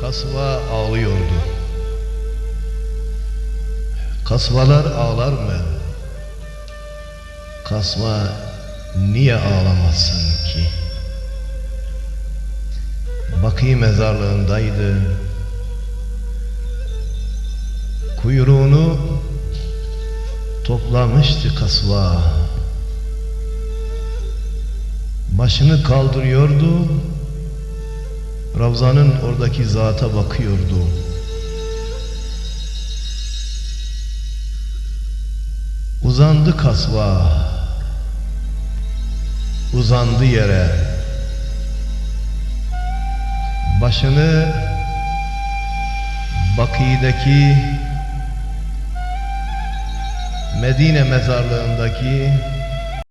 Kasva ağlıyordu. Kasvalar ağlar mı? Kasva niye ağlamasın ki? Baki mezarlığındaydı. Kuyruğunu toplamıştı kasva. Başını kaldırıyordu. Ravzanın oradaki zata bakıyordu. Uzandı kasva. Uzandı yere. Başını Baki'deki Medine mezarlığındaki